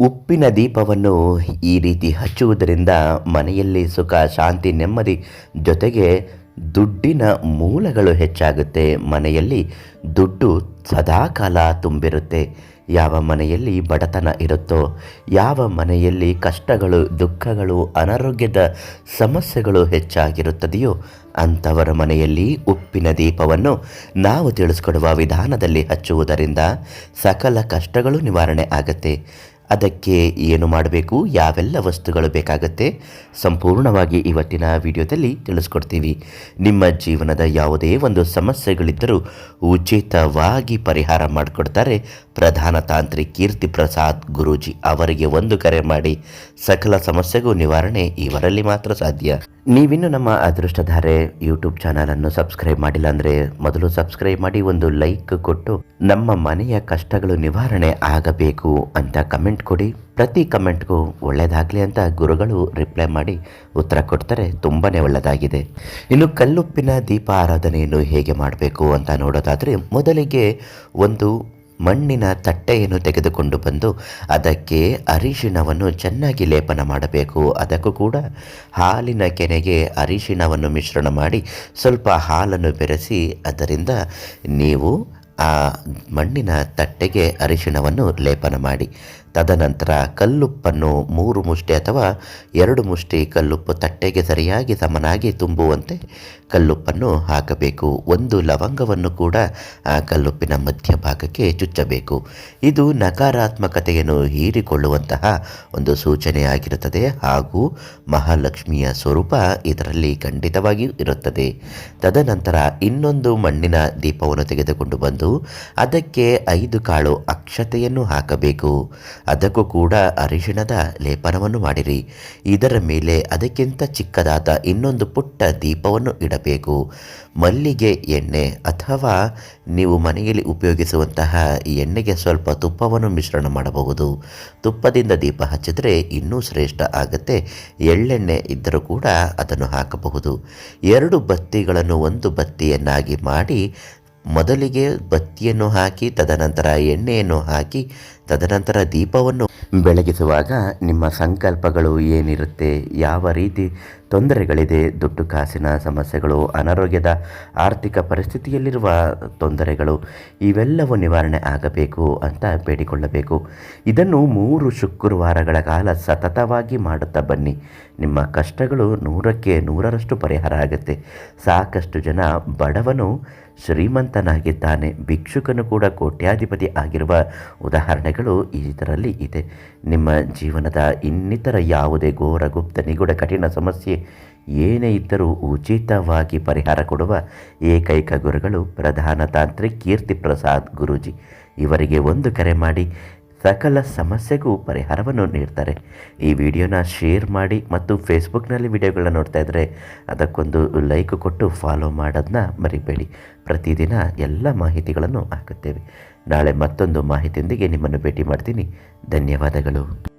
ಉಪ್ಪಿನ ದೀಪವನ್ನು ಈ ರೀತಿ ಹಚ್ಚುವುದರಿಂದ ಮನೆಯಲ್ಲಿ ಸುಖ, ಶಾಂತಿ, ನೆಮ್ಮದಿ ಜೊತೆಗೆ ದುಡ್ಡಿನ ಮೂಲಗಳು ಹೆಚ್ಚಾಗುತ್ತೆ. ಮನೆಯಲ್ಲಿ ದುಡ್ಡು ಸದಾಕಾಲ ತುಂಬಿರುತ್ತೆ. ಯಾವ ಮನೆಯಲ್ಲಿ ಬಡತನ ಇರುತ್ತೋ, ಯಾವ ಮನೆಯಲ್ಲಿ ಕಷ್ಟಗಳು, ದುಃಖಗಳು, ಅನಾರೋಗ್ಯದ ಸಮಸ್ಯೆಗಳು ಹೆಚ್ಚಾಗಿರುತ್ತದೆಯೋ, ಅಂಥವರ ಮನೆಯಲ್ಲಿ ಉಪ್ಪಿನ ದೀಪವನ್ನು ನಾವು ತಿಳಿಸ್ಕೊಡುವ ವಿಧಾನದಲ್ಲಿ ಹಚ್ಚುವುದರಿಂದ ಸಕಲ ಕಷ್ಟಗಳು ನಿವಾರಣೆ ಆಗುತ್ತೆ. ಅದಕ್ಕೆ ಏನು ಮಾಡಬೇಕು? ಯಾವೆಲ್ಲ ವಸ್ತುಗಳು ಬೇಕಾಗುತ್ತೆ? ಸಂಪೂರ್ಣವಾಗಿ ಇವತ್ತಿನ ವಿಡಿಯೋದಲ್ಲಿ ತಿಳಿಸ್ಕೊಡ್ತೀವಿ. ನಿಮ್ಮ ಜೀವನದ ಯಾವುದೇ ಒಂದು ಸಮಸ್ಯೆಗಳಿದ್ದರೂ ಉಚಿತವಾಗಿ ಪರಿಹಾರ ಮಾಡಿಕೊಡ್ತಾರೆ ಪ್ರಧಾನ ತಾಂತ್ರಿ ಕೀರ್ತಿ ಪ್ರಸಾದ್ ಗುರೂಜಿ. ಅವರಿಗೆ ಒಂದು ಕರೆ ಮಾಡಿ, ಸಕಲ ಸಮಸ್ಯೆಗೂ ನಿವಾರಣೆ ಇವರಲ್ಲಿ ಮಾತ್ರ ಸಾಧ್ಯ. ನೀವಿನ್ನು ನಮ್ಮ ಅದೃಷ್ಟಧಾರೆ ಯೂಟ್ಯೂಬ್ ಚಾನಲನ್ನು ಸಬ್ಸ್ಕ್ರೈಬ್ ಮಾಡಿಲ್ಲ ಅಂದರೆ ಮೊದಲು ಸಬ್ಸ್ಕ್ರೈಬ್ ಮಾಡಿ ಒಂದು ಲೈಕ್ ಕೊಟ್ಟು ನಮ್ಮ ಮನೆಯ ಕಷ್ಟಗಳು ನಿವಾರಣೆ ಆಗಬೇಕು ಅಂತ ಕಮೆಂಟ್ ಕೊಡಿ. ಪ್ರತಿ ಕಮೆಂಟ್ಗೂ ಒಳ್ಳೆಯದಾಗಲಿ ಅಂತ ಗುರುಗಳು ರಿಪ್ಲೈ ಮಾಡಿ ಉತ್ತರ ಕೊಡ್ತಾರೆ. ತುಂಬಾ ಒಳ್ಳೆಯದಾಗಿದೆ ಇನ್ನು ಕಲ್ಲುಪ್ಪಿನ ದೀಪ ಆರಾಧನೆಯನ್ನು ಹೇಗೆ ಮಾಡಬೇಕು ಅಂತ ನೋಡೋದಾದರೆ, ಮೊದಲಿಗೆ ಒಂದು ಮಣ್ಣಿನ ತಟ್ಟೆಯನ್ನು ತೆಗೆದುಕೊಂಡು ಬಂದು ಅದಕ್ಕೆ ಅರಿಶಿಣವನ್ನು ಚೆನ್ನಾಗಿ ಲೇಪನ ಮಾಡಬೇಕು. ಅದಕ್ಕೂ ಕೂಡ ಹಾಲಿನ ಕೆನೆಗೆ ಅರಿಶಿಣವನ್ನು ಮಿಶ್ರಣ ಮಾಡಿ ಸ್ವಲ್ಪ ಹಾಲನ್ನು ಬೆರೆಸಿ, ಅದರಿಂದ ನೀವು ಆ ಮಣ್ಣಿನ ತಟ್ಟೆಗೆ ಅರಿಶಿಣವನ್ನು ಲೇಪನ ಮಾಡಿ. ತದನಂತರ ಕಲ್ಲುಪ್ಪನ್ನು ಮೂರು ಮುಷ್ಟಿ ಅಥವಾ ಎರಡು ಮುಷ್ಟಿ ಕಲ್ಲುಪ್ಪು ತಟ್ಟೆಗೆ ಸರಿಯಾಗಿ ಸಮನಾಗಿ ತುಂಬುವಂತೆ ಕಲ್ಲುಪ್ಪನ್ನು ಹಾಕಬೇಕು. ಒಂದು ಲವಂಗವನ್ನು ಕೂಡ ಆ ಕಲ್ಲುಪ್ಪಿನ ಮಧ್ಯಭಾಗಕ್ಕೆ ಚುಚ್ಚಬೇಕು. ಇದು ನಕಾರಾತ್ಮಕತೆಯನ್ನು ಹೀರಿಕೊಳ್ಳುವಂತಹ ಒಂದು ಸೂಚನೆಯಾಗಿರುತ್ತದೆ ಹಾಗೂ ಮಹಾಲಕ್ಷ್ಮಿಯ ಸ್ವರೂಪ ಇದರಲ್ಲಿ ಖಂಡಿತವಾಗಿಯೂ ಇರುತ್ತದೆ. ತದನಂತರ ಇನ್ನೊಂದು ಮಣ್ಣಿನ ದೀಪವನ್ನು ತೆಗೆದುಕೊಂಡು ಬಂದು ಅದಕ್ಕೆ ಐದು ಕಾಳು ಅಕ್ಷತೆಯನ್ನು ಹಾಕಬೇಕು. ಅದಕ್ಕೂ ಕೂಡ ಅರಿಶಿಣದ ಲೇಪನವನ್ನು ಮಾಡಿರಿ. ಇದರ ಮೇಲೆ ಅದಕ್ಕಿಂತ ಚಿಕ್ಕದಾದ ಇನ್ನೊಂದು ಪುಟ್ಟ ದೀಪವನ್ನು ಇಡಬೇಕು. ಮಲ್ಲಿಗೆ ಎಣ್ಣೆ ಅಥವಾ ನೀವು ಮನೆಯಲ್ಲಿ ಉಪಯೋಗಿಸುವಂತಹ ಎಣ್ಣೆಗೆ ಸ್ವಲ್ಪ ತುಪ್ಪವನ್ನು ಮಿಶ್ರಣ ಮಾಡಬಹುದು. ತುಪ್ಪದಿಂದ ದೀಪ ಹಚ್ಚಿದರೆ ಇನ್ನೂ ಶ್ರೇಷ್ಠ ಆಗುತ್ತೆ. ಎಳ್ಳೆಣ್ಣೆ ಇದ್ದರೂ ಕೂಡ ಅದನ್ನು ಹಾಕಬಹುದು. ಎರಡು ಬತ್ತಿಗಳನ್ನು ಒಂದು ಬತ್ತಿಯನ್ನಾಗಿ ಮಾಡಿ ಮೊದಲಿಗೆ ಬತ್ತಿಯನ್ನು ಹಾಕಿ ತದನಂತರ ಎಣ್ಣೆಯನ್ನು ಹಾಕಿ ತದನಂತರ ದೀಪವನ್ನು ಬೆಳಗಿಸುವಾಗ ನಿಮ್ಮ ಸಂಕಲ್ಪಗಳು ಏನಿರುತ್ತೆ ಯಾವ ರೀತಿ ತೊಂದರೆಗಳಿದೆ. ದುಡ್ಡು ಕಾಸಿನ ಸಮಸ್ಯೆಗಳು, ಅನಾರೋಗ್ಯದ ಆರ್ಥಿಕ ಪರಿಸ್ಥಿತಿಯಲ್ಲಿರುವ ತೊಂದರೆಗಳು, ಇವೆಲ್ಲವೂ ನಿವಾರಣೆ ಆಗಬೇಕು ಅಂತ ಬೇಡಿಕೊಳ್ಳಬೇಕು. ಇದನ್ನು ಮೂರು ಶುಕ್ರವಾರಗಳ ಕಾಲ ಸತತವಾಗಿ ಮಾಡುತ್ತಾ ಬನ್ನಿ. ನಿಮ್ಮ ಕಷ್ಟಗಳು ನೂರಕ್ಕೆ ನೂರರಷ್ಟು ಪರಿಹಾರ ಆಗುತ್ತೆ. ಸಾಕಷ್ಟು ಜನ ಬಡವನು ಶ್ರೀಮಂತನಾಗಿದ್ದಾನೆ. ಭಿಕ್ಷುಕನು ಕೂಡ ಕೋಟ್ಯಾಧಿಪತಿ ಆಗಿರುವ ಉದಾಹರಣೆಗಳು ಇದರಲ್ಲಿ ಇದೆ. ನಿಮ್ಮ ಜೀವನದ ಇನ್ನಿತರ ಯಾವುದೇ ಘೋರ ಗುಪ್ತ ನಿಗೂಢ, ಕಠಿಣ ಸಮಸ್ಯೆ ಏನೇ ಇದ್ದರೂ ಉಚಿತವಾಗಿ ಪರಿಹಾರ ಕೊಡುವ ಏಕೈಕ ಗುರುಗಳು ಪ್ರಧಾನ ತಾಂತ್ರಿಕ್ ಕೀರ್ತಿ ಪ್ರಸಾದ್ ಗುರೂಜಿ. ಇವರಿಗೆ ಒಂದು ಕರೆ ಮಾಡಿ ಸಕಲ ಸಮಸ್ಯೆಗೂ ಪರಿಹಾರವನ್ನು ನೀಡ್ತಾರೆ. ಈ ವಿಡಿಯೋನ ಶೇರ್ ಮಾಡಿ ಮತ್ತು ಫೇಸ್ಬುಕ್ನಲ್ಲಿ ವಿಡಿಯೋಗಳನ್ನ ನೋಡ್ತಾ ಇದ್ದರೆ ಅದಕ್ಕೊಂದು ಲೈಕ್ ಕೊಟ್ಟು ಫಾಲೋ ಮಾಡೋದನ್ನ ಮರಿಬೇಡಿ. ಪ್ರತಿದಿನ ಎಲ್ಲ ಮಾಹಿತಿಗಳನ್ನು ಹಾಕುತ್ತೇವೆ. ನಾಳೆ ಮತ್ತೊಂದು ಮಾಹಿತಿಯೊಂದಿಗೆ ನಿಮ್ಮನ್ನು ಭೇಟಿ ಮಾಡ್ತೀನಿ. ಧನ್ಯವಾದಗಳು.